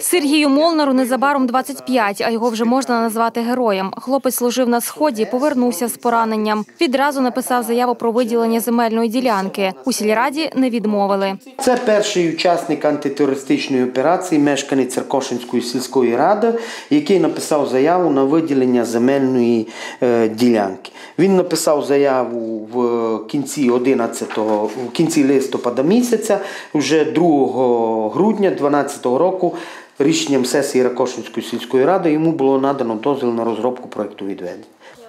Сергію Молнару незабаром 25, а його вже можна назвати героєм. Хлопець служив на сході, повернувся з пораненням. Відразу написав заяву про виділення земельної ділянки. У сільраді не відмовили. Це перший учасник антитерористичної операції, мешканець Церкошинської сільської ради, який написав заяву на виділення земельної е, ділянки. Він написав заяву в кінці 11-го, в кінці листопада місяця, вже 2 грудня 2012 року. Рішенням сесії Ракошинської сільської ради йому було надано дозвіл на розробку проекту відведення.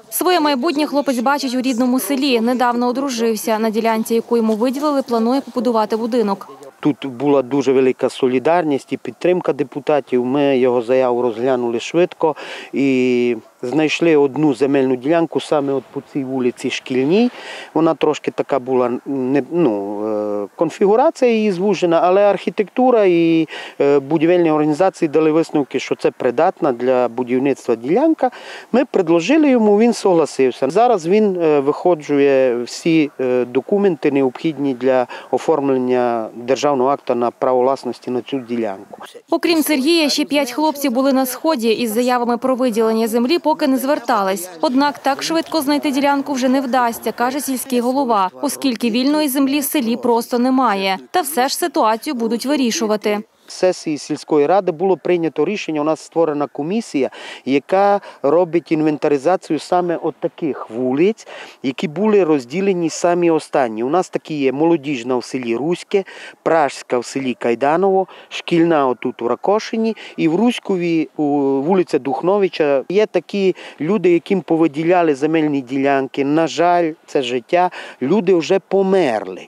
Своє майбутнє хлопець бачить у рідному селі. Недавно одружився. На ділянці, яку йому виділили, планує побудувати будинок. Тут була дуже велика солідарність і підтримка депутатів. Ми його заяву розглянули швидко і знайшли одну земельну ділянку саме от по цій вулиці Шкільній. Вона трошки така була не ну, е, конфігурація її звужена, але архітектура і е, будівельні організації дали висновки, що це придатна для будівництва ділянка. Ми предложили йому, він согласився. Зараз він е, виходжує всі документи необхідні для оформлення державного акта на право власності на цю ділянку. Окрім Сергія, ще п'ять хлопців були на сході із заявами про виділення землі, поки не звертались. Однак так швидко знайти ділянку вже не вдасться, каже сільський голова, оскільки вільної землі в селі просто немає. Та все ж ситуацію будуть вирішувати. Сесії сільської ради було прийнято рішення. У нас створена комісія, яка робить інвентаризацію саме от таких вулиць, які були розділені самі останні. У нас такі є молодіжна в селі Руське, Пражська в селі Кайданово, шкільна отут у Ракошині і в Руськові у вулиця Духновича. Є такі люди, яким повиділяли земельні ділянки. На жаль, це життя. Люди вже померли.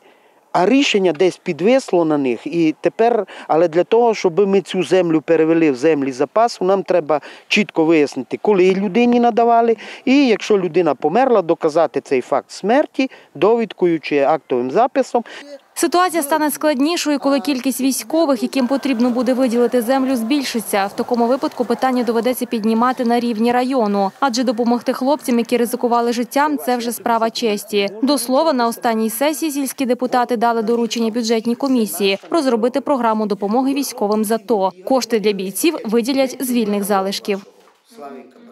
А рішення десь підвисло на них, і тепер, але для того, щоб ми цю землю перевели в землі запасу, нам треба чітко вияснити, коли людині надавали, і якщо людина померла, доказати цей факт смерті довідкою чи актовим записом. Ситуація стане складнішою, коли кількість військових, яким потрібно буде виділити землю, збільшиться. В такому випадку питання доведеться піднімати на рівні району, адже допомогти хлопцям, які ризикували життям, це вже справа честі. До слова, на останній сесії сільські депутати дали доручення бюджетній комісії розробити програму допомоги військовим за то. Кошти для бійців виділять з вільних залишків.